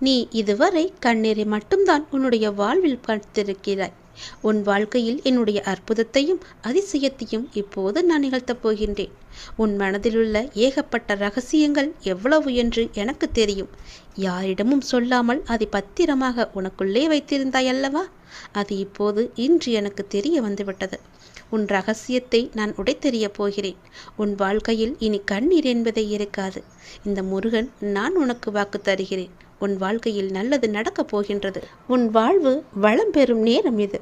நீ இதுவரை கண்ணீரை மட்டும்தான் உன்னுடைய வாழ்வில் பார்த்திருக்கிறாய் உன் வாழ்க்கையில் என்னுடைய அற்புதத்தையும் அதிசயத்தையும் இப்போது நான் நிகழ்த்தப் போகின்றேன். உன் மனதிலுள்ள ஏகப்பட்ட ரகசியங்கள் எவ்வளவு என்று எனக்கு தெரியும். யாரிடமும் சொல்லாமல் அதை பத்திரமாக உனக்குள்ளே வைத்திருந்தாய் அல்லவா? அது இப்போது இன்று எனக்கு தெரிய வந்துவிட்டது. உன் ரகசியத்தை நான் உடைத்தெறியப் போகிறேன். உன் வாழ்க்கையில் இனி கண்ணீர் என்பதே இருக்காது. இந்த முருகன் நான் உனக்கு வாக்கு தருகிறேன். உன் வாழ்க்கையில் நல்லது நடக்கப் போகின்றது. உன் வாழ்வு வளம் பெறும் நேரம் இது.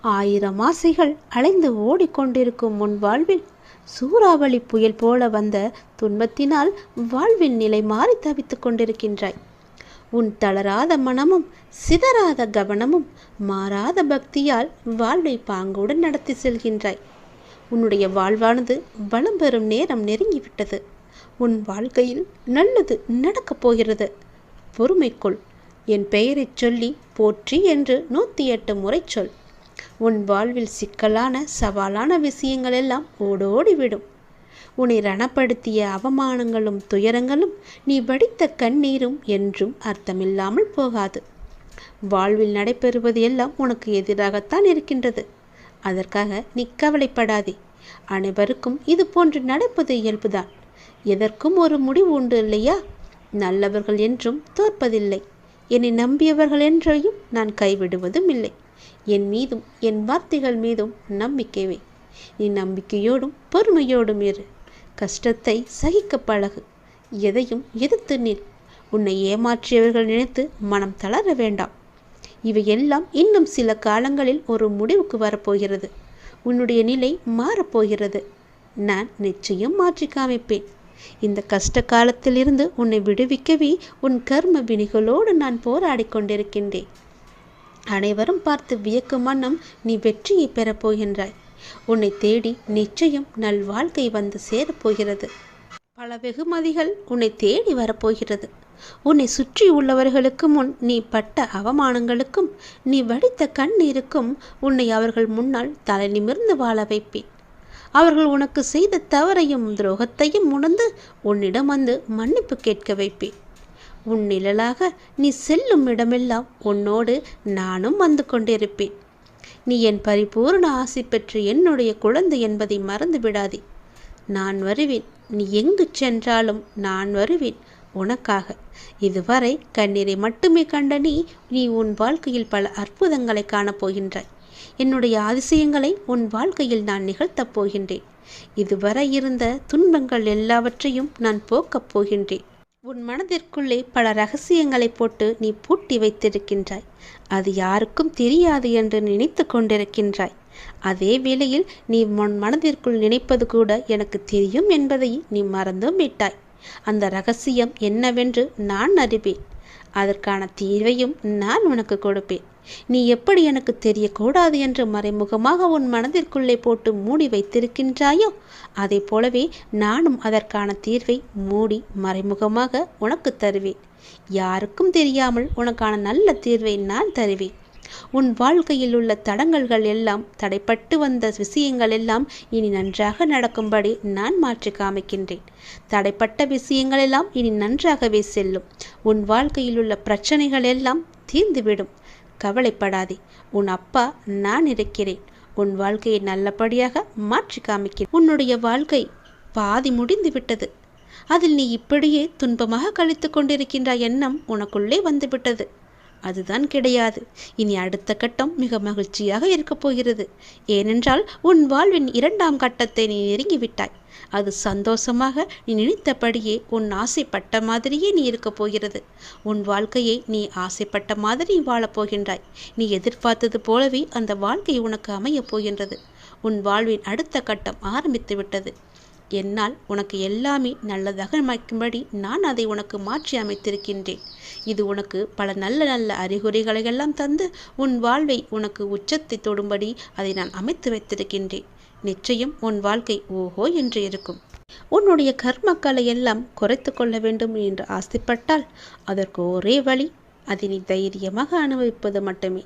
ஆயிரம் ஆசைகள் அலைந்து ஓடிக்கொண்டிருக்கும் உன் வாழ்வில் சூறாவளி புயல் போல வந்த துன்பத்தினால் வாழ்வின் நிலை மாறி தவித்துக் கொண்டிருக்கின்றாய். உன் தளராத மனமும் சிதறாத கவனமும் மாறாத பக்தியால் வாழ்வை பாங்குடன் நடத்தி செல்கின்றாய். உன்னுடைய வாழ்வானது வளம் பெறும் நேரம் நெருங்கிவிட்டது. உன் வாழ்க்கையில் நல்லது நடக்கப் போகிறது. பொறுமைக்குள். என் பெயரைச் சொல்லி போற்றி என்று நூற்றி எட்டு முறை சொல். உன் வாழ்வில் சிக்கலான சவாலான விஷயங்கள் எல்லாம் ஓடோடிவிடும். உன்னை ரணப்படுத்திய அவமானங்களும் துயரங்களும் நீ வடித்த கண்ணீரும் என்றும் அர்த்தமில்லாமல் போகாது. வாழ்வில் நடைபெறுவது எல்லாம் உனக்கு எதிராகத்தான் இருக்கின்றது. அதற்காக நீ கவலைப்படாதே. அனைவருக்கும் இது போன்று நடப்பது இயல்புதான். எதற்கும் ஒரு முடிவு உண்டு இல்லையா? நல்லவர்கள் என்றும் தோற்பதில்லை. என்னை நம்பியவர்கள் என்றையும் நான் கைவிடுவதும் இல்லை என் மீதும் என் வார்த்தைகள் மீதும் நம்பிக்கைவே நீ நம்பிக்கையோடும் பொறுமையோடும் இரு. கஷ்டத்தை சகிக்க பழகு. எதையும் எதிர்த்து நில். உன்னை ஏமாற்றியவர்கள் நினைத்து மனம் தளர வேண்டாம். இவையெல்லாம் இன்னும் சில காலங்களில் ஒரு முடிவுக்கு வரப்போகிறது. உன்னுடைய நிலை மாறப்போகிறது. நான் நிச்சயம் மாற்றி காமிப்பேன். இந்த கஷ்ட காலத்திலிருந்து உன்னை விடுவிக்கவே உன் கர்ம வினிகளோடு நான் போராடி கொண்டிருக்கின்றேன். அனைவரும் பார்த்து வியக்கும் வண்ணம் நீ வெற்றியை பெறப்போகின்றாய் உன்னை தேடி நிச்சயம் நல் வாழ்க்கை வந்து சேரப்போகிறது பல வெகுமதிகள் உன்னை தேடி வரப்போகிறது உன்னை சுற்றி உள்ளவர்களுக்கு முன் நீ பட்ட அவமானங்களுக்கும் நீ வடித்த கண்ணீருக்கும் உன்னை அவர்கள் முன்னால் தலை நிமிர்ந்து வாழ வைப்பேன். அவர்கள் உனக்கு செய்த தவறையும் துரோகத்தையும் உணர்ந்து உன்னிடம் வந்து மன்னிப்பு கேட்க வைப்பேன். உன் நிழலாக நீ செல்லும் இடமெல்லாம் உன்னோடு நானும் வந்து கொண்டிருப்பேன். நீ என் பரிபூர்ண ஆசை பெற்று என்னுடைய குழந்தை என்பதை மறந்து விடாதே. நான் வருவேன். நீ எங்கு சென்றாலும் நான் வருவேன். உனக்காக. இதுவரை கண்ணீரை மட்டுமே கண்ட நீ நீ உன் வாழ்க்கையில் பல அற்புதங்களை காணப்போகின்றாய். என்னுடைய அதிசயங்களை உன் வாழ்க்கையில் நான் நிகழ்த்தப் போகின்றேன். இதுவரை இருந்த துன்பங்கள் எல்லாவற்றையும் நான் போக்கப் போகின்றேன். உன் மனதிற்குள்ளே பல ரகசியங்களை போட்டு நீ பூட்டி வைத்திருக்கின்றாய். அது யாருக்கும் தெரியாது என்று நினைத்து கொண்டிருக்கின்றாய். அதே வேளையில் நீ உன் மனதிற்குள் நினைப்பது கூட எனக்கு தெரியும் என்பதை நீ மறந்தும் விட்டாய். அந்த ரகசியம் என்னவென்று நான் அறிவேன். அதற்கான தீர்வையும் நான் உனக்கு கொடுப்பேன். நீ எப்படி எனக்கு தெரியக்கூடாது என்று மறைமுகமாக உன் மனதிற்குள்ளே போட்டு மூடி வைத்திருக்கின்றாயோ? அதை போலவே நானும் அதற்கான தீர்வை மூடி மறைமுகமாக உனக்கு தருவேன். யாருக்கும் தெரியாமல் உனக்கான நல்ல தீர்வை நான் தருவேன். உன் வாழ்க்கையில் உள்ள தடங்கல்கள் எல்லாம் தடைப்பட்டு வந்த விஷயங்கள் எல்லாம் இனி நன்றாக நடக்கும்படி நான் மாற்றி காமிக்கின்றேன். தடைப்பட்ட விஷயங்கள் எல்லாம் இனி நன்றாகவே செல்லும். உன் வாழ்க்கையில் உள்ள பிரச்சனைகள் எல்லாம் தீர்ந்துவிடும். கவலைப்படாதே. உன் அப்பா நான் இருக்கிறேன். உன் வாழ்க்கையை நல்லபடியாக மாற்றி காமிக்கிறேன். உன்னுடைய வாழ்க்கை பாதி முடிந்து விட்டது. அதில் நீ இப்படியே துன்பமாக கழித்து கொண்டிருக்கின்ற எண்ணம் உனக்குள்ளே வந்துவிட்டது. அதுதான் கிடையாது. இனி அடுத்த கட்டம் மிக மகிழ்ச்சியாக இருக்கப் போகிறது. ஏனென்றால் உன் வாழ்வின் இரண்டாம் கட்டத்தை நீ நெருங்கிவிட்டாய். அது சந்தோஷமாக நீ நினைத்தபடியே உன் ஆசைப்பட்ட மாதிரியே நீ இருக்கப் போகிறது. உன் வாழ்க்கையை நீ ஆசைப்பட்ட மாதிரி வாழப் போகின்றாய். நீ எதிர்பார்த்தது போலவே அந்த வாழ்க்கை உனக்கு அமையப் போகின்றது. உன் வாழ்வின் அடுத்த கட்டம் ஆரம்பித்து விட்டது. என்னால் உனக்கு எல்லாமே நல்லதாக அமைக்கும்படி நான் அதை உனக்கு மாற்றி அமைத்திருக்கின்றேன். இது உனக்கு பல நல்ல நல்ல அறிகுறிகளை எல்லாம் தந்து உன் வாழ்வை உனக்கு உச்சத்தை தொடும்படி அதை நான் அமைத்து வைத்திருக்கின்றேன். நிச்சயம் உன் வாழ்க்கை ஓஹோ என்று இருக்கும். உன்னுடைய கர்மக்களை எல்லாம் குறைத்து கொள்ள வேண்டும் என்று ஆசைப்பட்டால் அதற்கு ஒரே வழி அதை நீ தைரியமாக அனுபவிப்பது மட்டுமே.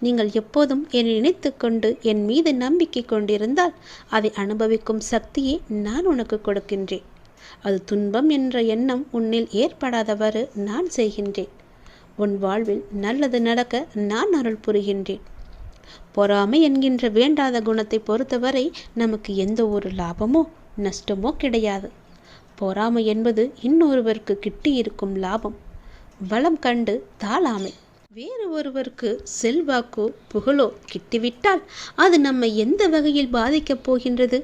நீங்கள் எப்போதும் என்னை நினைத்து கொண்டு என் மீது நம்பிக்கை கொண்டிருந்தால் அதை அனுபவிக்கும் சக்தியை நான் உனக்கு கொடுக்கின்றேன். அது துன்பம் என்ற எண்ணம் உன்னில் ஏற்படாதவாறு நான் செய்கின்றேன். உன் வாழ்வில் நல்லது நடக்க நான் அருள் புரிகின்றேன். பொறாமை என்கின்ற வேண்டாத குணத்தை பொறுத்தவரை நமக்கு எந்த ஒரு லாபமோ நஷ்டமோ கிடையாது. பொறாமை என்பது இன்னொருவருக்கு கிட்டி இருக்கும் லாபம். வளம் கண்டு தாளாமை. வேறு ஒருவருக்கு செல்வாக்கோ புகழோ கிட்டிவிட்டால் அது நம்மை எந்த வகையில் பாதிக்கப் போகின்றது?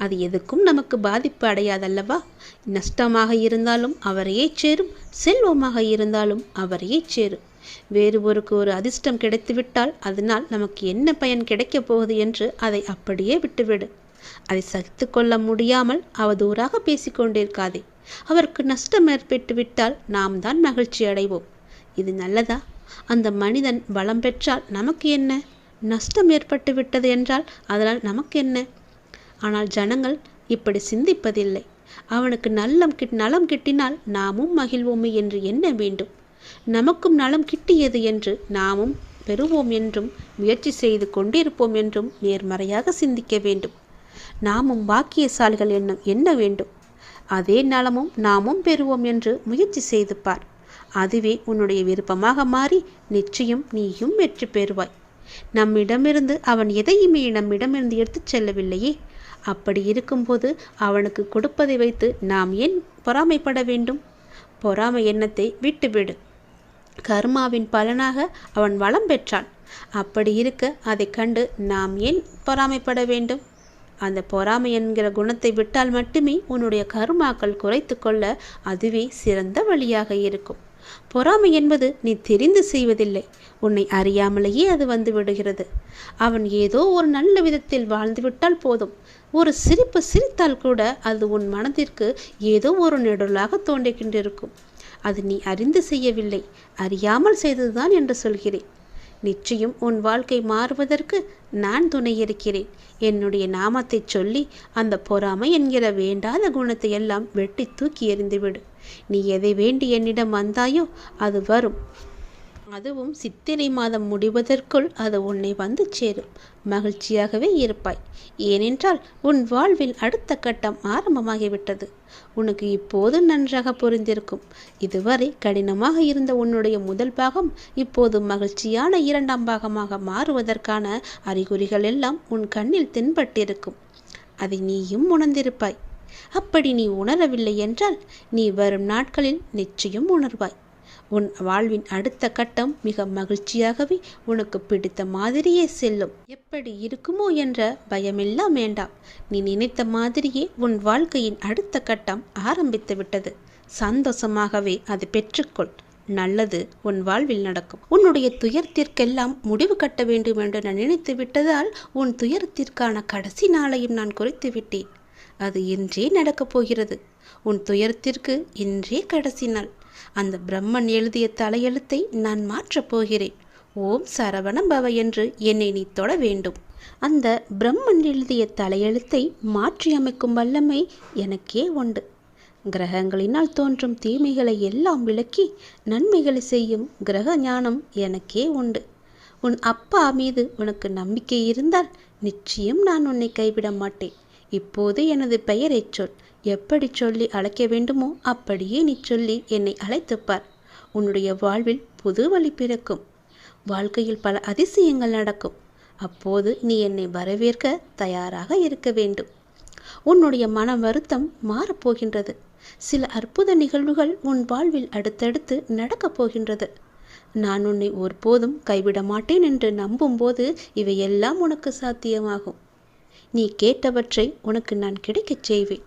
அது எதுக்கும் நமக்கு பாதிப்பு அடையாதல்லவா? நஷ்டமாக இருந்தாலும் அவரையே சேரும் செல்வமாக இருந்தாலும் அவரையே சேரும். வேறு ஒருக்கு ஒரு அதிர்ஷ்டம் கிடைத்துவிட்டால் அதனால் நமக்கு என்ன பயன் கிடைக்கப் போகுது என்று அதை அப்படியே விட்டுவிடு. அதை சகித்து கொள்ள முடியாமல் அவதூறாக பேசிக்கொண்டிருக்காதே அவருக்கு நஷ்டம் ஏற்பட்டு விட்டால் நாம் தான் மகிழ்ச்சி அடைவோம். இது நல்லதா? அந்த மனிதன் பலம் பெற்றால் நமக்கு என்ன? நஷ்டம் ஏற்பட்டு விட்டது என்றால் அதனால் நமக்கு என்ன? ஆனால் ஜனங்கள் இப்படி சிந்திப்பதில்லை. அவனுக்கு நல்லம் கிட் நலம் கிட்டினால் நாமும் மகிழ்வோமே என்று எண்ண வேண்டும். நமக்கும் நலம் கிட்டியது என்று நாமும் பெறுவோம் என்றும் முயற்சி செய்து கொண்டிருப்போம் என்றும் நேர்மறையாக சிந்திக்க வேண்டும். நாமும் பாக்கியசாலிகள் என்னும் எண்ண வேண்டும்? அதே நலமும் நாமும் பெறுவோம் என்று முயற்சி செய்து பார். அதுவே உன்னுடைய விருப்பமாக மாறி நிச்சயம் நீயும் வெற்றி பெறுவாய். நம்மிடமிருந்து அவன் எதையுமே நம்மிடமிருந்து எடுத்துச் செல்லவில்லையே. அப்படி இருக்கும்போது அவனுக்கு கொடுப்பதை வைத்து நாம் ஏன் பொறாமைப்பட வேண்டும்? பொறாமை எண்ணத்தை விட்டுவிடு. கர்மாவின் பலனாக அவன் வளம் பெற்றான். அப்படி இருக்க அதை கண்டு நாம் ஏன் பொறாமைப்பட வேண்டும்? அந்த பொறாமை என்கிற குணத்தை விட்டால் மட்டுமே உன்னுடைய கருமாக்கள் குறைத்து கொள்ள அதுவே சிறந்த வழியாக இருக்கும். பொறாமை என்பது நீ தெரிந்து செய்வதில்லை. உன்னை அறியாமலேயே அது வந்து விடுகிறது. அவன் ஏதோ ஒரு நல்ல விதத்தில் வாழ்ந்துவிட்டால் போதும். ஒரு சிரிப்பு சிரித்தால் கூட அது உன் மனதிற்கு ஏதோ ஒரு நெடுலாக தோன்றிக்கின்றிருக்கும் அது நீ அறிந்து செய்யவில்லை. அறியாமல் செய்ததுதான் என்று சொல்கிறேன். நிச்சயம் உன் வாழ்க்கை மாறுவதற்கு நான் துணை இருக்கிறேன். என்னுடைய நாமத்தை சொல்லி அந்த பொறாமை என்கிற வேண்டாத குணத்தை எல்லாம் வெட்டி தூக்கி எறிந்துவிடு. நீ எதை வேண்டி என்னிடம் வந்தாயோ அது வரும். அதுவும் சித்திரை மாதம் முடிவதற்குள் அது உன்னை வந்து சேரும். மகிழ்ச்சியாகவே இருப்பாய். ஏனென்றால் உன் வாழ்வில் அடுத்த கட்டம் ஆரம்பமாகிவிட்டது. உனக்கு இப்போது நன்றாக புரிந்திருக்கும். இதுவரை கடினமாக இருந்த உன்னுடைய முதல் பாகம் இப்போது மகிழ்ச்சியான இரண்டாம் பாகமாக மாறுவதற்கான அறிகுறிகள் எல்லாம் உன் கண்ணில் தென்பட்டிருக்கும். அதை நீயும் உணர்ந்திருப்பாய். அப்படி நீ உணரவில்லை என்றால் நீ வரும் நாட்களில் நிச்சயம் உணர்வாய். உன் வாழ்வின் அடுத்த கட்டம் மிக மகிழ்ச்சியாகவே உனக்கு பிடித்த மாதிரியே செல்லும். எப்படி இருக்குமோ என்ற பயமெல்லாம் வேண்டாம். நீ நினைத்த மாதிரியே உன் வாழ்க்கையின் அடுத்த கட்டம் ஆரம்பித்து விட்டது. சந்தோஷமாகவே அது பெற்றுக்கொள். நல்லது உன் வாழ்வில் நடக்கும். உன்னுடைய துயரத்திற்கெல்லாம் முடிவு கட்ட வேண்டும் என்று நான் நினைத்து விட்டதால் உன் துயரத்திற்கான கடைசி நாளையும் நான் குறைத்து விட்டேன். அது இன்றே நடக்கப் போகிறது. உன் துயரத்திற்கு இன்றே கடைசி நாள். அந்த பிரம்மன் எழுதிய தலையெழுத்தை நான் மாற்றப் போகிறேன். ஓம் சரவண பவ என்று என்னை நீ தொட வேண்டும். அந்த பிரம்மன் எழுதிய தலையெழுத்தை மாற்றி அமைக்கும் வல்லமை எனக்கே உண்டு. கிரகங்களினால் தோன்றும் தீமைகளை எல்லாம் விளக்கி நன்மைகளை செய்யும் கிரக ஞானம் எனக்கே உண்டு. உன் அப்பா மீது உனக்கு நம்பிக்கை இருந்தால் நிச்சயம் நான் உன்னை கைவிட மாட்டேன். இப்போது எனது பெயரைச் சொல். எப்படி சொல்லி அழைக்க வேண்டுமோ அப்படியே நீ சொல்லி என்னை அழைத்துப்பார். உன்னுடைய வாழ்வில் புது வழி பிறக்கும். வாழ்க்கையில் பல அதிசயங்கள் நடக்கும். அப்போது நீ என்னை வரவேற்க தயாராக இருக்க வேண்டும். உன்னுடைய மன வருத்தம் மாறப்போகின்றது சில அற்புத நிகழ்வுகள் உன் வாழ்வில் அடுத்தடுத்து நடக்கப் போகின்றது. நான் உன்னை ஒருபோதும் கைவிட மாட்டேன் என்று நம்பும்போது இவையெல்லாம் உனக்கு சாத்தியமாகும். நீ கேட்டவற்றை உனக்கு நான் கிடைக்கச் செய்வேன்.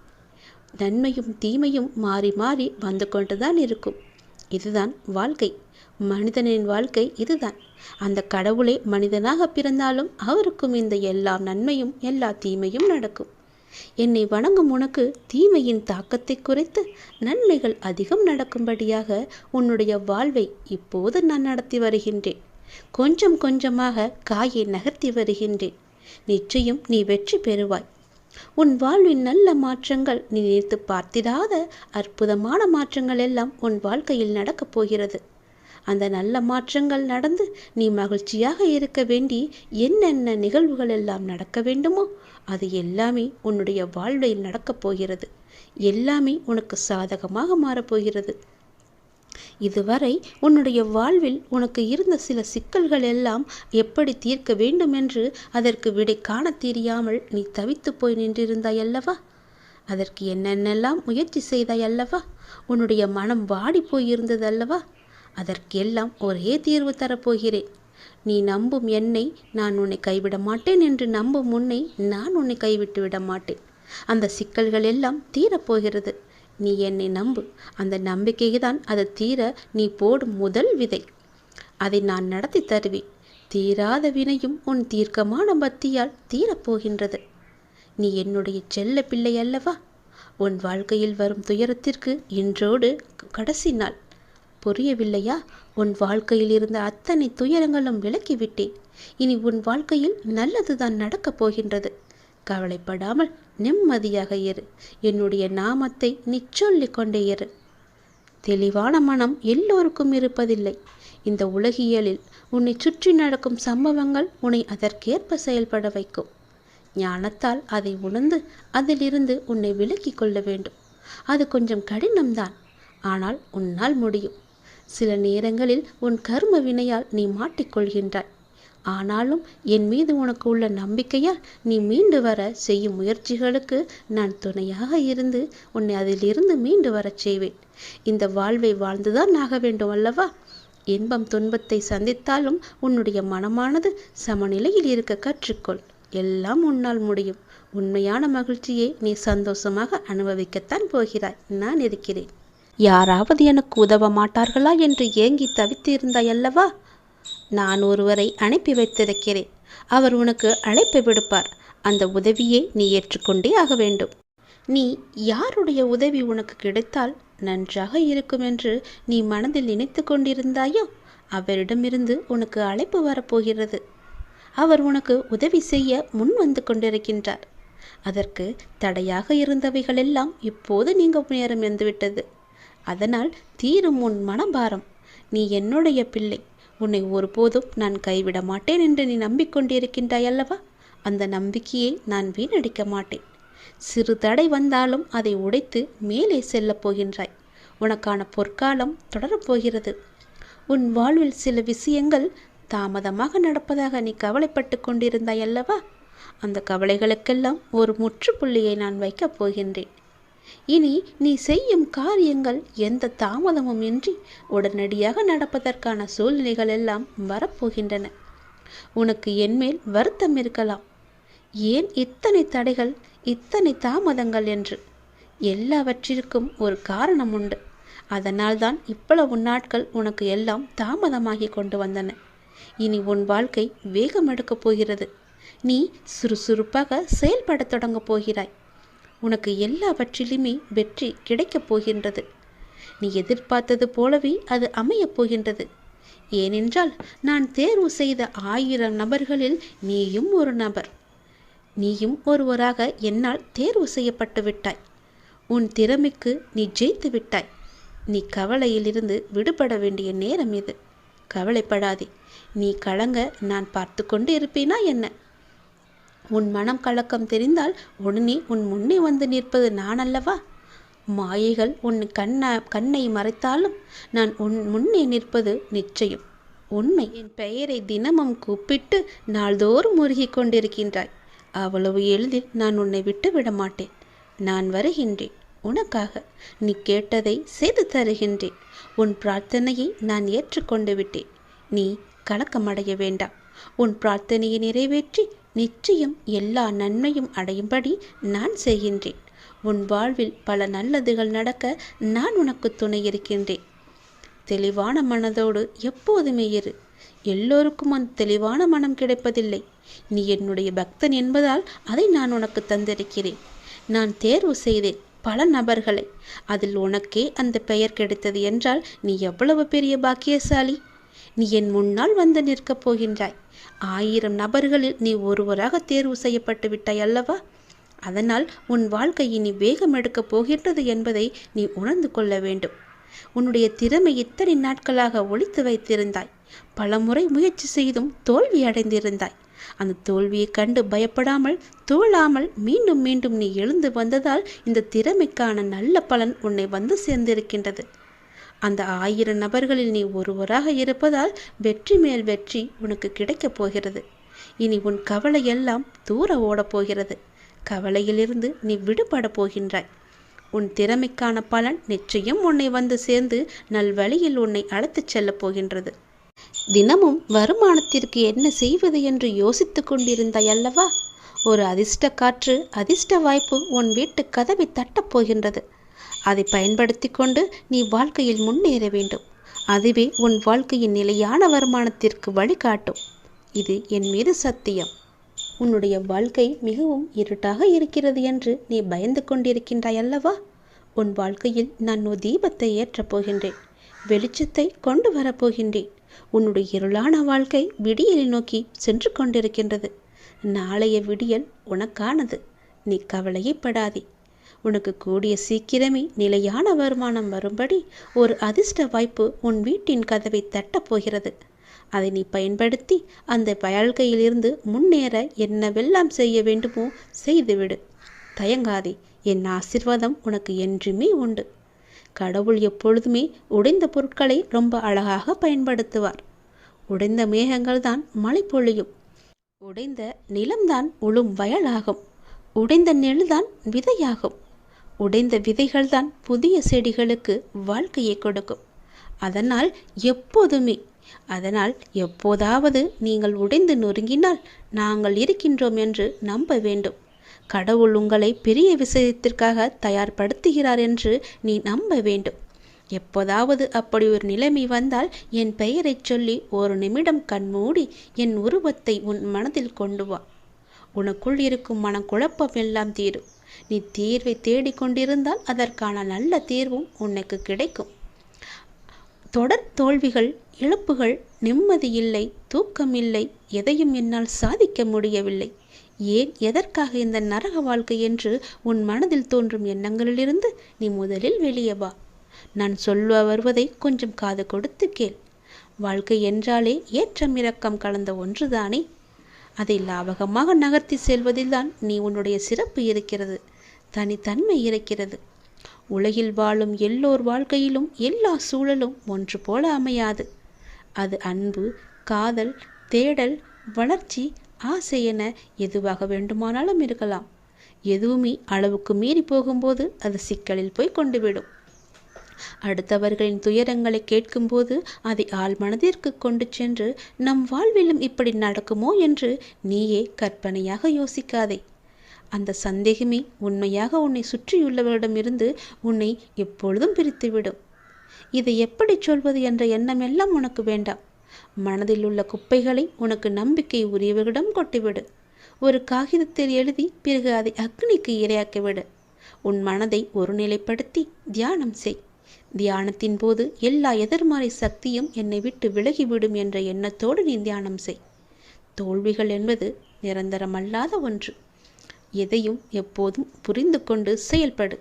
நன்மையும் தீமையும் மாறி மாறி வந்து கொண்டுதான் இருக்கும். இதுதான் வாழ்க்கை. மனிதனின் வாழ்க்கை இதுதான். அந்த கடவுளே மனிதனாக பிறந்தாலும் அவருக்கும் இந்த எல்லா நன்மையும் எல்லா தீமையும் நடக்கும். என்னை வணங்கும் உனக்கு தீமையின் தாக்கத்தை குறைத்து நன்மைகள் அதிகம் நடக்கும்படியாக உன்னுடைய வாழ்வை இப்போது நான் நடத்தி வருகின்றேன். கொஞ்சம் கொஞ்சமாக காயை நகர்த்தி வருகின்றேன். நிச்சயம் நீ வெற்றி பெறுவாய். உன் வாழ்வின் நல்ல மாற்றங்கள் நீ நினைத்து பார்த்திடாத அற்புதமான மாற்றங்கள் எல்லாம் உன் வாழ்க்கையில் நடக்கப் போகிறது. அந்த நல்ல மாற்றங்கள் நடந்து நீ மகிழ்ச்சியாக இருக்க வேண்டி என்னென்ன நிகழ்வுகள் எல்லாம் நடக்க வேண்டுமோ அது எல்லாமே உன்னுடைய வாழ்வில் நடக்கப் போகிறது. எல்லாமே உனக்கு சாதகமாக மாறப்போகிறது இதுவரை உன்னுடைய வாழ்வில் உனக்கு இருந்த சில சிக்கல்கள் எல்லாம் எப்படி தீர்க்க வேண்டும் என்று அதற்கு விடை காண தெரியாமல் நீ தவித்து போய் நின்றிருந்தாய் அல்லவா? அதற்கு என்னென்னெல்லாம் முயற்சி செய்தாய் அல்லவா? உன்னுடைய மனம் வாடி போயிருந்தது அல்லவா? அதற்கெல்லாம் ஒரே தீர்வு தரப்போகிறேன். நீ நம்பும் என்னை நான் உன்னை கைவிட மாட்டேன் என்று நம்பும் உன்னை நான் உன்னை கைவிட்டு விட மாட்டேன். அந்த சிக்கல்கள் எல்லாம் தீரப்போகிறது. நீ என்னை நம்பு. அந்த நம்பிக்கையை தான் அது தீர நீ போடும் முதல் விதை. அதை நான் நடத்தி தருவேன். தீராத வினையும் உன் தீர்க்கமான பக்தியால் தீரப்போகின்றது. நீ என்னுடைய செல்ல பிள்ளை அல்லவா? உன் வாழ்க்கையில் வரும் துயரத்திற்கு இன்றோடு கடைசி நாள். புரியவில்லையா? உன் வாழ்க்கையில் இருந்த அத்தனை துயரங்களும் விலக்கிவிட்டேன் இனி உன் வாழ்க்கையில் நல்லதுதான் நடக்கப் போகின்றது. கவலைப்படாமல் நிம்மதியாக இரு. என்னுடைய நாமத்தை நீ கொண்டே இரு. தெளிவான மனம் எல்லோருக்கும் இருப்பதில்லை. இந்த உலகியலில் உன்னை சுற்றி நடக்கும் சம்பவங்கள் உன்னை அதற்கேற்ப செயல்பட வைக்கும். ஞானத்தால் அதை உணர்ந்து அதிலிருந்து உன்னை விலக்கிக் கொள்ள வேண்டும். அது கொஞ்சம் கடினம்தான். ஆனால் உன்னால் முடியும். சில நேரங்களில் உன் கர்ம வினையால் நீ மாட்டிக்கொள்கின்றாய். ஆனாலும் என் மீது உனக்கு உள்ள நம்பிக்கையால் நீ மீண்டு வர செய்யும் முயற்சிகளுக்கு நான் துணையாக இருந்து உன்னை அதிலிருந்து மீண்டு வரச் செய்வேன். இந்த வாழ்வை வாழ்ந்துதான் ஆக வேண்டும் அல்லவா? இன்பம் துன்பத்தை சந்தித்தாலும் உன்னுடைய மனமானது சமநிலையில் இருக்க கற்றுக்கொள். எல்லாம் உன்னால் முடியும். உண்மையான மகிழ்ச்சியை நீ சந்தோஷமாக அனுபவிக்கத்தான் போகிறாய். நான் இருக்கிறேன். யாராவது எனக்கு உதவ மாட்டார்களா என்று ஏங்கி தவித்திருந்தாய் அல்லவா? நான் ஒருவரை அனுப்பி வைத்திருக்கிறேன். அவர் உனக்கு அழைப்பு விடுப்பார். அந்த உதவியை நீ ஏற்றுக்கொண்டே ஆக வேண்டும். நீ யாருடைய உதவி உனக்கு கிடைத்தால் நன்றாக இருக்கும் என்று நீ மனதில் நினைத்து கொண்டிருந்தாயோ? அவரிடமிருந்து உனக்கு அழைப்பு வரப்போகிறது. அவர் உனக்கு உதவி செய்ய முன் வந்து கொண்டிருக்கின்றார். அதற்கு தடையாக இருந்தவைகளெல்லாம் இப்போது நீங்க நேரம் வந்துவிட்டது அதனால் தீரும் உன் மனபாரம் நீ என்னுடைய பிள்ளை. உன்னை ஒருபோதும் நான் கைவிட மாட்டேன் என்று நீ நம்பிக்கொண்டிருக்கின்றாய் அல்லவா? அந்த நம்பிக்கையை நான் வீணடிக்க மாட்டேன். சிறு தடை வந்தாலும் அதை உடைத்து மேலே செல்லப் போகின்றாய். உனக்கான பொற்காலம் தொடரப்போகிறது உன் வாழ்வில் சில விஷயங்கள் தாமதமாக நடப்பதாக நீ கவலைப்பட்டு கொண்டிருந்தாய் அல்லவா? அந்த கவலைகளுக்கெல்லாம் ஒரு முற்றுப்புள்ளியை நான் வைக்கப் போகின்றேன். இனி நீ செய்யும் காரியங்கள் எந்த தாமதமும் இன்றி உடனடியாக நடப்பதற்கான சூழ்நிலைகள் எல்லாம் வரப்போகின்றன. உனக்கு என்மேல் வருத்தம் இருக்கலாம். ஏன் இத்தனை தடைகள் இத்தனை தாமதங்கள் என்று? எல்லாவற்றிற்கும் ஒரு காரணம் உண்டு. அதனால்தான் இவ்வளவு நாட்கள் உனக்கு எல்லாம் தாமதமாகி கொண்டு வந்தன. இனி உன் வாழ்க்கை வேகம் எடுக்கப் போகிறது. நீ சுறுசுறுப்பாக செயல்படத் தொடங்கப் போகிறாய். உனக்கு எல்லாவற்றிலுமே வெற்றி கிடைக்கப் போகின்றது. நீ எதிர்பார்த்தது போலவே அது அமையப் போகின்றது. ஏனென்றால் நான் தேர்வு செய்த ஆயிரம் நபர்களில் நீயும் ஒரு நபர். நீயும் ஒருவராக என்னால் தேர்வு செய்யப்பட்டு விட்டாய். உன் திறமைக்கு நீ ஜெயித்து விட்டாய். நீ கவலையிலிருந்து விடுபட வேண்டிய நேரம் இது. கவலைப்படாதே. நீ கலங்க நான் பார்த்து கொண்டு இருப்பேனா என்ன? உன் மனம் கலக்கம் தெரிந்தால் உடனே உன் முன்னே வந்து நிற்பது நான் அல்லவா? மாயைகள் உன் கண்ண கண்ணை மறைத்தாலும் நான் உன் முன்னே நிற்பது நிச்சயம். உண்மை. என் பெயரை தினமும் கூப்பிட்டு நாள்தோறும் முருகி கொண்டிருக்கின்றாய். அவ்வளவு எளிதில் நான் உன்னை விட்டு விட மாட்டேன். நான் வருகின்றேன். உனக்காக நீ கேட்டதை செய்து தருகின்றேன். உன் பிரார்த்தனையை நான் ஏற்றுக்கொண்டு விட்டேன். நீ கலக்கமடைய வேண்டாம். உன் பிரார்த்தனையை நிறைவேற்றி நிச்சயம் எல்லா நன்மையும் அடையும்படி நான் செய்கின்றேன். உன் வாழ்வில் பல நல்லதுகள் நடக்க நான் உனக்கு துணை இருக்கின்றேன். தெளிவான மனதோடு எப்போதுமே இரு. எல்லோருக்கும் அந்த தெளிவான மனம் கிடைப்பதில்லை. நீ என்னுடைய பக்தன் என்பதால் அதை நான் உனக்கு தந்திருக்கிறேன். நான் தேர்வு செய்தேன் பல நபர்களை அதில் உனக்கே அந்த பெயர் கிடைத்தது என்றால் நீ எவ்வளவு பெரிய பாக்கியசாலி? நீ என் முன்னால் வந்து நிற்கப் போகின்றாய். ஆயிரம் நபர்களில் நீ ஒருவராக தேர்வு செய்யப்பட்டு விட்டாய் அல்லவா? அதனால் உன் வாழ்க்கை இனி வேகம் எடுக்கப் போகின்றது என்பதை நீ உணர்ந்து கொள்ள வேண்டும். உன்னுடைய திறமை இத்தனை நாட்களாக ஒழித்து வைத்திருந்தாய். பலமுறை முயற்சி செய்தும் தோல்வி அடைந்திருந்தாய். அந்த தோல்வியை கண்டு பயப்படாமல் தோழாமல் மீண்டும் மீண்டும் நீ எழுந்து வந்ததால் இந்த திறமைக்கான நல்ல பலன் உன்னை வந்து சேர்ந்திருக்கின்றது. அந்த ஆயிரம் நபர்களில் நீ ஒருவராக இருப்பதால் வெற்றி மேல் வெற்றி உனக்கு கிடைக்கப் போகிறது. இனி உன் கவலையெல்லாம் தூர ஓடப் போகிறது. கவலையிலிருந்து நீ விடுபட போகின்றாய். உன் திறமைக்கான பலன் நிச்சயம் உன்னை வந்து சேர்ந்து நல்வழியில் உன்னை அழைத்துச் செல்லப் போகின்றது. தினமும் வருமானத்திற்கு என்ன செய்வது என்று யோசித்து கொண்டிருந்தாய் அல்லவா? ஒரு அதிர்ஷ்ட காற்று அதிர்ஷ்ட வாய்ப்பு உன் வீட்டு கதவை தட்டப் போகின்றது. அதை பயன்படுத்தி கொண்டு நீ வாழ்க்கையில் முன்னேற வேண்டும். அதுவே உன் வாழ்க்கையின் நிலையான வருமானத்திற்கு வழிகாட்டும். இது என் மீது சத்தியம். உன்னுடைய வாழ்க்கை மிகவும் இருட்டாக இருக்கிறது என்று நீ பயந்து கொண்டிருக்கின்றாய் அல்லவா? உன் வாழ்க்கையில் நான் ஒரு தீபத்தை ஏற்றப் போகின்றேன். வெளிச்சத்தை கொண்டு வரப்போகின்றேன் உன்னுடைய இருளான வாழ்க்கை விடியலை நோக்கி சென்று கொண்டிருக்கின்றது. நாளைய விடியல் உனக்கானது. நீ கவலையைப்படாதே. உனக்கு கூடிய சீக்கிரமே நிலையான வருமானம் வரும்படி ஒரு அதிர்ஷ்ட வாய்ப்பு உன் வீட்டின் கதவை தட்டப் போகிறது. அதை நீ பயன்படுத்தி அந்த வாழ்க்கையிலிருந்து முன்னேற என்னவெல்லாம் செய்ய வேண்டுமோ செய்துவிடு. தயங்காதே என் ஆசிர்வாதம் உனக்கு என்றுமே உண்டு. கடவுள் எப்பொழுதுமே உடைந்த பொருட்களை ரொம்ப அழகாக பயன்படுத்துவார். உடைந்த மேகங்கள் தான் மழை பொழியும். உடைந்த நிலம்தான் உளும் வயலாகும். உடைந்த நெல்தான் விதையாகும். உடைந்த விதைகள்தான் புதிய செடிகளுக்கு வாழ்க்கையை கொடுக்கும். அதனால் எப்போதுமே அதனால் எப்போதாவது நீங்கள் உடைந்து நொறுங்கினால் நாங்கள் இருக்கின்றோம் என்று நம்ப வேண்டும். கடவுள் உங்களை பெரிய விஷயத்திற்காக தயார்படுத்துகிறார் என்று நீ நம்ப வேண்டும். எப்போதாவது அப்படி ஒரு நிலைமை வந்தால் என் பெயரைச் சொல்லி ஒரு நிமிடம் கண்மூடி என் உருவத்தை உன் மனதில் கொண்டு வா. உனக்குள் இருக்கும் மனக்குழப்பம் எல்லாம் தீரும். நீ தீர்வை தேடிக்கொண்டிருந்தால் அதற்கான நல்ல தீர்வும் உனக்கு கிடைக்கும். தொடர் தோல்விகள் இழப்புகள் நிம்மதி இல்லை தூக்கம் இல்லை எதையும் என்னால் சாதிக்க முடியவில்லை. ஏன் எதற்காக இந்த நரக வாழ்க்கை என்று உன் மனதில் தோன்றும் எண்ணங்களிலிருந்து நீ முதலில் வெளியே வா. நான் சொல்ல வருவதை கொஞ்சம் காது கொடுத்து கேள். வாழ்க்கை என்றாலே ஏற்றம் இறக்கம் கலந்த ஒன்றுதானே? அதை லாபகமாக நகர்த்தி செல்வதில்தான் நீ உன்னுடைய சிறப்பு இருக்கிறது. தனித்தன்மை இருக்கிறது. உலகில் வாழும் எல்லோர் வாழ்க்கையிலும் எல்லா சூழலும் ஒன்று போல அமையாது. அது அன்பு காதல் தேடல் வளர்ச்சி ஆசை என எதுவாக வேண்டுமானாலும் இருக்கலாம். எதுவுமே அளவுக்கு மீறி போகும்போது அது சிக்கலில் போய் கொண்டுவிடும். அடுத்தவர்களின் துயரங்களை கேட்கும்போது அதை ஆள் மனதிற்கு கொண்டு சென்று நம் வாழ்விலும் இப்படி நடக்குமோ என்று நீயே கற்பனையாக யோசிக்காதே. அந்த சந்தேகமே உண்மையாக உன்னை சுற்றியுள்ளவரிடமிருந்து உன்னை எப்பொழுதும் பிரித்துவிடும். இதை எப்படி சொல்வது என்ற எண்ணம் எல்லாம் உனக்கு வேண்டாம். மனதில் உள்ள குப்பைகளை உனக்கு நம்பிக்கை உரியவர்களிடம் கொட்டிவிடு. ஒரு காகிதத்தில் எழுதி பிறகு அதை அக்னிக்கு இரையாக்கிவிடு. உன் மனதை ஒருநிலைப்படுத்தி தியானம் செய். தியானத்தின் போது எல்லா எதிர்மறை சக்தியும் என்னை விட்டு விலகிவிடும் என்ற எண்ணத்தோடு நீ தியானம் செய். தோல்விகள் என்பது நிரந்தரமல்லாத ஒன்று. எதையும் எப்போதும் புரிந்து கொண்டு செயல்படு.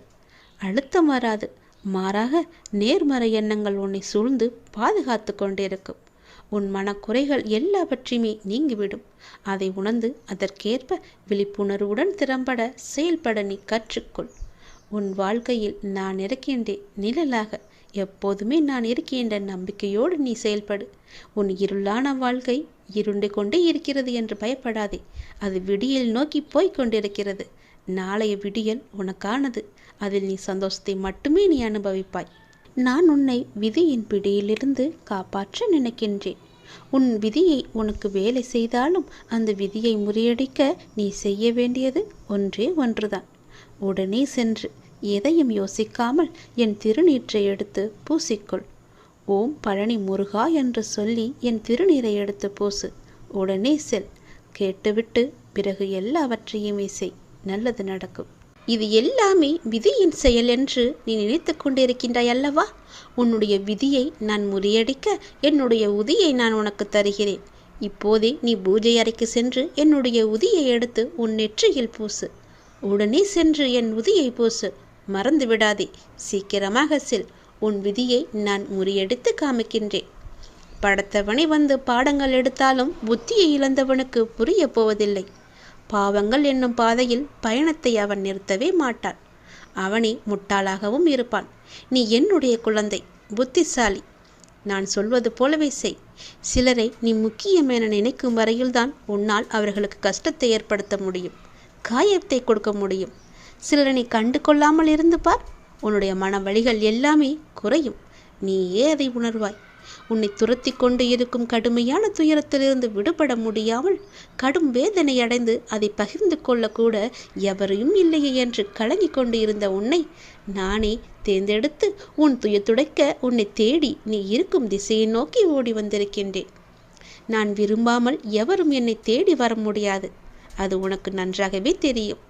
அழுத்தம் வராது. மாறாக நேர்மறை எண்ணங்கள் உன்னை சூழ்ந்து பாதுகாத்து கொண்டிருக்கும். உன் மனக்குறைகள் எல்லாவற்றையுமே நீங்கிவிடும். அதை உணர்ந்து அதற்கேற்ப விழிப்புணர்வுடன் திறம்பட செயல்பட நீ கற்றுக்கொள். உன் வாழ்க்கையில் நான் இருக்கின்றேன் நிழலாக. எப்போதுமே நான் இருக்கின்ற நம்பிக்கையோடு நீ செயல்படு. உன் இருளான வாழ்க்கை இருண்டு கொண்டே இருக்கிறது என்று பயப்படாதே. அது விடியல் நோக்கி போய்க் கொண்டிருக்கிறது. நாளைய விடியல் உனக்கானது. அதில் நீ சந்தோஷத்தை மட்டுமே நீ அனுபவிப்பாய். நான் உன்னை விதியின் பிடியிலிருந்து காப்பாற்ற நினைக்கின்றேன். உன் விதியை உனக்கு வேலை செய்தாலும் அந்த விதியை முறியடிக்க நீ செய்ய வேண்டியது ஒன்றே ஒன்றுதான். உடனே சென்று எதையும் யோசிக்காமல் என் திருநீற்றை எடுத்து பூசிக்கொள். ஓம் பழனி முருகா என்று சொல்லி என் திருநீரை எடுத்து பூசு. உடனே செல். கேட்டுவிட்டு பிறகு எல்லாவற்றையுமே செய். நல்லது நடக்கும். இது எல்லாமே விதியின் செயல் என்று நீ நினைத்து கொண்டிருக்கின்றாய் அல்லவா? உன்னுடைய விதியை நான் முறியடிக்க என்னுடைய உதியை நான் உனக்கு தருகிறேன். இப்போதே நீ பூஜை அறைக்கு சென்று என்னுடைய உதியை எடுத்து உன் நெற்றியில் பூசு. உடனே சென்று என் உதியை பூசு. மறந்து விடாதே சீக்கிரமாக செல். உன் விதியை நான் முறியடித்து காமிக்கின்றேன். படத்தவனை வந்து பாடங்கள் எடுத்தாலும் புத்தியை இழந்தவனுக்கு புரிய போவதில்லை. பாவங்கள் என்னும் பாதையில் பயணத்தை அவன் நிறுத்தவே மாட்டான். அவனே முட்டாளாகவும் இருப்பான். நீ என்னுடைய குழந்தை புத்திசாலி. நான் சொல்வது போலவே செய். சிலரை நீ முக்கியம் என நினைக்கும் வரையில்தான் உன்னால் அவர்களுக்கு கஷ்டத்தை ஏற்படுத்த முடியும் காயத்தை கொடுக்க முடியும். சிலரை நீ கண்டு கொள்ளாமல் இருந்து பார். உன்னுடைய மன வழிகள் எல்லாமே குறையும். நீயே அதை உணர்வாய். உன்னை துரத்தி கொண்டு இருக்கும் கடுமையான துயரத்திலிருந்து விடுபட முடியாமல் கடும் வேதனை அடைந்து அதை பகிர்ந்து கொள்ளக்கூட எவரையும் இல்லையே என்று கலங்கிக் கொண்டு இருந்த உன்னை நானே தேர்ந்தெடுத்து உன் துயத்துடைக்க உன்னை தேடி நீ இருக்கும் திசையை நோக்கி ஓடி வந்திருக்கின்றேன். நான் விரும்பாமல் எவரும் என்னை தேடி வர முடியாது. அது உனக்கு நன்றாகவே தெரியும்.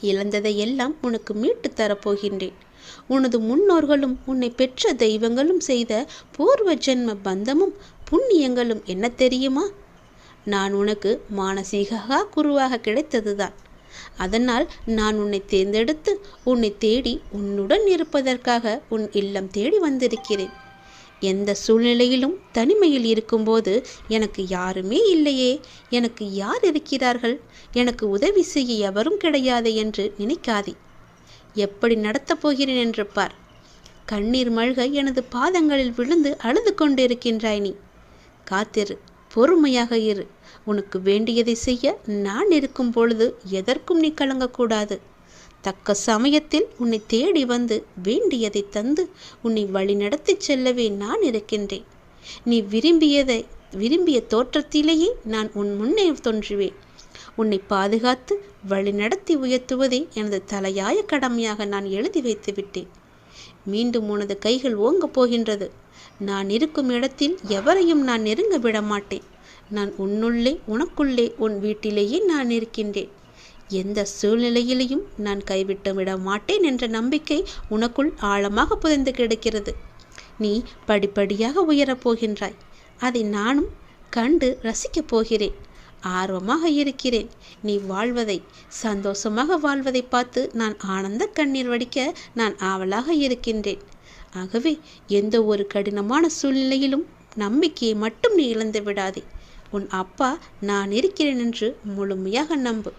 இழந்ததை எல்லாம் உனக்கு மீட்டு தரப்போகின்றேன். உனது முன்னோர்களும் உன்னை பெற்ற தெய்வங்களும் செய்த பூர்வ ஜென்ம பந்தமும் புண்ணியங்களும் என்ன தெரியுமா? நான் உனக்கு மானசீகா குருவாக கிடைத்ததுதான். அதனால் நான் உன்னை தேர்ந்தெடுத்து உன்னை தேடி உன்னுடன் இருப்பதற்காக உன் இல்லம் தேடி வந்திருக்கிறேன். எந்த சூழ்நிலையிலும் தனிமையில் இருக்கும்போது எனக்கு யாருமே இல்லையே. எனக்கு யார் இருக்கிறார்கள்? எனக்கு உதவி செய்ய எவரும் கிடையாது என்று நினைக்காதே. எப்படி நடத்தப் போகிறேன் என்று பார். கண்ணீர் மழ்க எனது பாதங்களில் விழுந்து அழுது கொண்டிருக்கின்றாய் நீ. காத்திரு பொறுமையாக இரு. உனக்கு வேண்டியதை செய்ய நான் இருக்கும் பொழுது எதற்கும் நீ கலங்கக்கூடாது. தக்க சமயத்தில் உன்னை தேடி வந்து வேண்டியதை தந்து உன்னை வழிநடத்தி செல்லவே நான் இருக்கின்றேன். நீ விரும்பியதை விரும்பிய தோற்றத்திலேயே நான் உன் முன்னே தோன்றுவேன். உன்னை பாதுகாத்து வழிநடத்தி உயர்த்துவதே எனது தலையாய கடமையாக நான் எழுதி வைத்து விட்டேன். மீண்டும் உனது கைகள் ஓங்கப் போகின்றது. நான் இருக்கும் இடத்தில் எவரையும் நான் நெருங்க விட மாட்டேன் நான் உன்னுள்ளே உனக்குள்ளே உன் வீட்டிலேயே நான் இருக்கின்றேன். எந்த சூழ்நிலையிலையும் நான் கைவிட்டு விட மாட்டேன் என்ற நம்பிக்கை உனக்குள் ஆழமாக புதைந்து கிடக்கிறது. நீ படிப்படியாக உயரப் போகின்றாய். அதை நானும் கண்டு ரசிக்கப் போகிறேன். ஆர்வமாக இருக்கிறேன். நீ வாழ்வதை சந்தோஷமாக வாழ்வதை பார்த்து நான் ஆனந்த கண்ணீர் வடிக்க நான் ஆவலாக இருக்கின்றேன். ஆகவே எந்த ஒரு கடினமான சூழ்நிலையிலும் நம்பிக்கையை மட்டும் நீ இழந்து விடாதே. உன் அப்பா நான் இருக்கிறேன் என்று முழுமையாக நம்பு.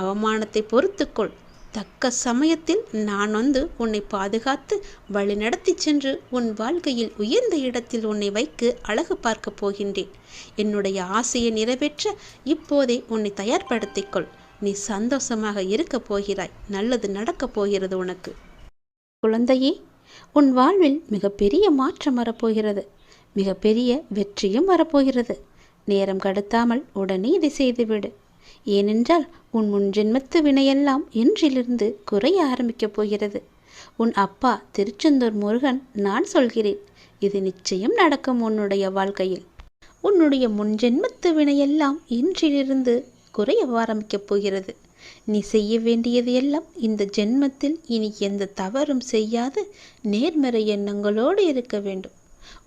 அவமானத்தை பொறுத்துக்கொள். தக்க சமயத்தில் நான் வந்து உன்னை பாதுகாத்து வழிநடத்தி சென்று உன் வாழ்க்கையில் உயர்ந்த இடத்தில் உன்னை வைக்கு அழகு பார்க்கப் போகின்றேன். என்னுடைய ஆசையை நிறைவேற்ற இப்போதே உன்னை தயார்படுத்திக்கொள். நீ சந்தோஷமாக இருக்கப் போகிறாய். நல்லது நடக்கப் போகிறது உனக்கு. குழந்தையே உன் வாழ்வில் மிகப்பெரிய மாற்றம் வரப்போகிறது. மிகப்பெரிய வெற்றியும் வரப்போகிறது. நேரம் கடத்தாமல் உடனே இதை செய்துவிடு. ஏனென்றால் உன் முன் ஜென்மத்து வினையெல்லாம் இன்றிலிருந்து குறைய ஆரம்பிக்கப் போகிறது. உன் அப்பா திருச்செந்தூர் முருகன் நான் சொல்கிறேன் இது நிச்சயம் நடக்கும் உன்னுடைய வாழ்க்கையில். உன்னுடைய முன் ஜென்மத்து வினையெல்லாம் இன்றிலிருந்து குறைய ஆரம்பிக்கப் போகிறது. நீ செய்ய வேண்டியது எல்லாம் இந்த ஜென்மத்தில் இனி எந்த தவறும் செய்யாது நேர்மறை எண்ணங்களோடு இருக்க வேண்டும்.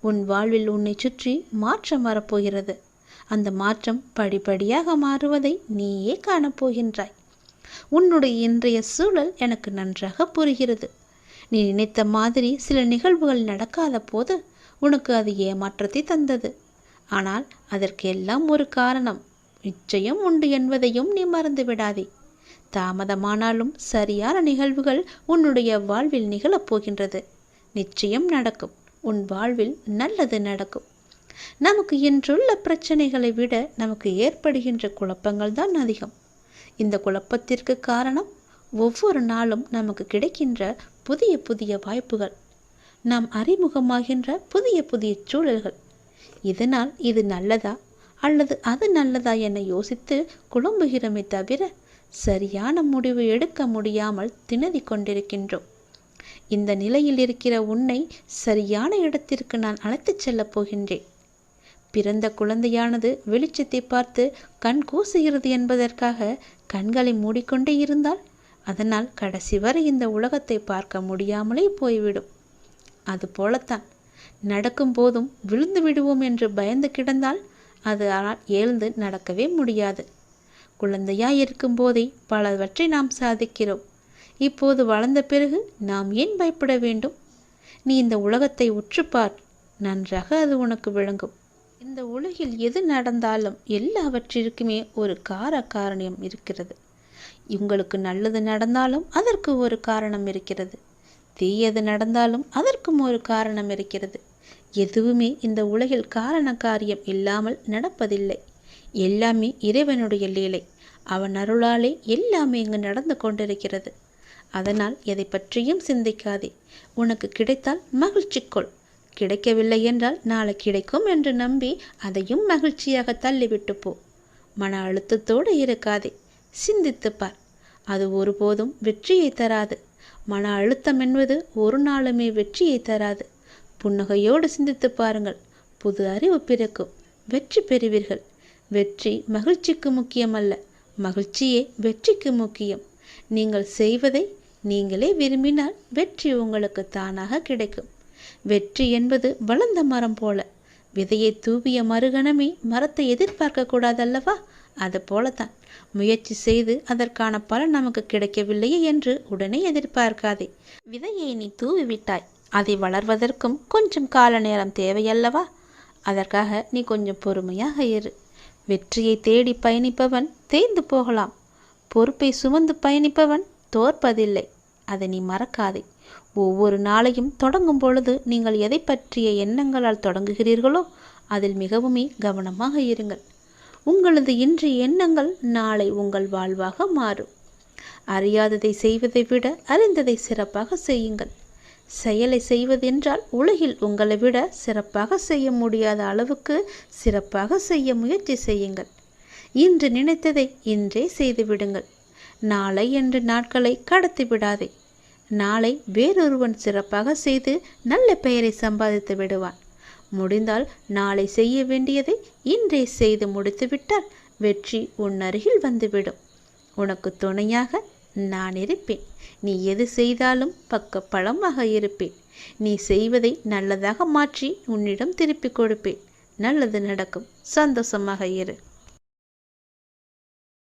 உன் வாழ்வில் உன்னை சுற்றி மாற்றம் வரப்போகிறது. அந்த மாற்றம் படிப்படியாக மாறுவதை நீயே காணப்போகின்றாய். உன்னுடைய இன்றைய சூழல் எனக்கு நன்றாக புரிகிறது. நீ நினைத்த மாதிரி சில நிகழ்வுகள் நடக்காத போது உனக்கு அது ஏமாற்றத்தை தந்தது. ஆனால் அதற்கெல்லாம் ஒரு காரணம் நிச்சயம் உண்டு என்பதையும் நீ மறந்து விடாதே. தாமதமானாலும் சரியான நிகழ்வுகள் உன்னுடைய வாழ்வில் நிகழப்போகின்றது நிச்சயம் நடக்கும். உன் வாழ்வில் நல்லது நடக்கும். நமக்கு இன்றுள்ள பிரச்சனைகளை விட நமக்கு ஏற்படுகின்ற குழப்பங்கள் தான் அதிகம். இந்த குழப்பத்திற்கு காரணம் ஒவ்வொரு நாளும் நமக்கு கிடைக்கின்ற புதிய புதிய வாய்ப்புகள். நாம் அறிமுகமாகின்ற புதிய புதிய சூழல்கள். இதனால் இது நல்லதா அல்லது அது நல்லதா என யோசித்து குழம்புகிறோமே தவிர சரியான முடிவு எடுக்க முடியாமல் திணறி கொண்டிருக்கின்றோம். இந்த நிலையில் இருக்கிற உன்னை சரியான இடத்திற்கு நான் அழைத்துச் செல்லப் போகின்றேன். பிறந்த குழந்தையானது வெளிச்சத்தை பார்த்து கண் கூசுகிறது என்பதற்காக கண்களை மூடிக்கொண்டே இருந்தால் அதனால் கடைசி வரை இந்த உலகத்தை பார்க்க முடியாமலே போய்விடும். அதுபோலத்தான் நடக்கும் போதும் விழுந்து விடுவோம் என்று பயந்து கிடந்தால் அது எழுந்து நடக்கவே முடியாது. குழந்தையாய் இருக்கும் போதே பலவற்றை நாம் சாதிக்கிறோம். இப்போது வளர்ந்த பிறகு நாம் ஏன் பயப்பட வேண்டும்? நீ இந்த உலகத்தை உற்றுப்பார் நன்றாக அது உனக்கு விளங்கும். இந்த உலகில் எது நடந்தாலும் எல்லாவற்றிற்குமே ஒரு கார காரணியம் இருக்கிறது. உங்களுக்கு நல்லது நடந்தாலும் அதற்கு ஒரு காரணம் இருக்கிறது. தீயது நடந்தாலும் அதற்கும் ஒரு காரணம் இருக்கிறது. எதுவுமே இந்த உலகில் காரண காரியம் இல்லாமல் நடப்பதில்லை. எல்லாமே இறைவனுடைய லீலை. அவன் அருளாலே எல்லாமே இங்கு நடந்து கொண்டிருக்கிறது. அதனால் எதை பற்றியும் சிந்திக்காதே. உனக்கு கிடைத்தால் மகிழ்ச்சி கொள். கிடைக்கவில்லை என்றால் நாளை கிடைக்கும் என்று நம்பி அதையும் மகிழ்ச்சியாக தள்ளிவிட்டு போ. மன அழுத்தத்தோடு இருக்காதே சிந்தித்துப்பார் அது ஒருபோதும் வெற்றியை தராது. மன அழுத்தம் என்பது ஒரு நாளுமே வெற்றியை தராது. புன்னகையோடு சிந்தித்து பாருங்கள். புது அறிவு பிறக்கும். வெற்றி பெறுவீர்கள். வெற்றி மகிழ்ச்சிக்கு முக்கியமல்ல. மகிழ்ச்சியே வெற்றிக்கு முக்கியம். நீங்கள் செய்வதை நீங்களே விரும்பினால் வெற்றி உங்களுக்கு தானாக கிடைக்கும். வெற்றி என்பது வளர்ந்த மரம் போல. விதையை தூவிய மறுகணமே மரத்தை எதிர்பார்க்க கூடாதல்லவா? அது போலத்தான். முயற்சி செய்து அதற்கான பலன் நமக்கு கிடைக்கவில்லையே என்று உடனே எதிர்பார்க்காதே. விதையை நீ தூவி விட்டாய் அதை வளர்வதற்கும் கொஞ்சம் கால நேரம் தேவையல்லவா? அதற்காக நீ கொஞ்சம் பொறுமையாக இரு. வெற்றியை தேடி பயணிப்பவன் தேய்ந்து போகலாம். பொறுப்பை சுமந்து பயணிப்பவன் தோற்பதில்லை. அதை நீ மறக்காதே. ஒவ்வொரு நாளையும் தொடங்கும் பொழுது நீங்கள் எதை பற்றிய எண்ணங்களால் தொடங்குகிறீர்களோ அதில் மிகவுமே கவனமாக இருங்கள். உங்களது இன்றைய எண்ணங்கள் நாளை உங்கள் வாழ்வாக மாறும். அறியாததை செய்வதை விட அறிந்ததை சிறப்பாக செய்யுங்கள். செயலை செய்வதென்றால் உலகில் உங்களை விட சிறப்பாக செய்ய முடியாத அளவுக்கு சிறப்பாக செய்ய முயற்சி செய்யுங்கள். இன்று நினைத்ததை இன்றே செய்துவிடுங்கள். நாளை என்று நாட்களை கடத்தி விடாதே நாளை வேறொருவன் சிறப்பாக செய்து நல்ல பெயரை சம்பாதித்து விடுவான். முடிந்தால் நாளை செய்ய வேண்டியதை இன்றே செய்து முடித்துவிட்டால் வெற்றி உன் அருகில் வந்துவிடும். உனக்கு துணையாக நான் இருப்பேன். நீ எது செய்தாலும் பக்க பழமாக இருப்பேன். நீ செய்வதை நல்லதாக மாற்றி உன்னிடம் திருப்பிக் கொடுப்பேன். நல்லது நடக்கும். சந்தோஷமாக இரு.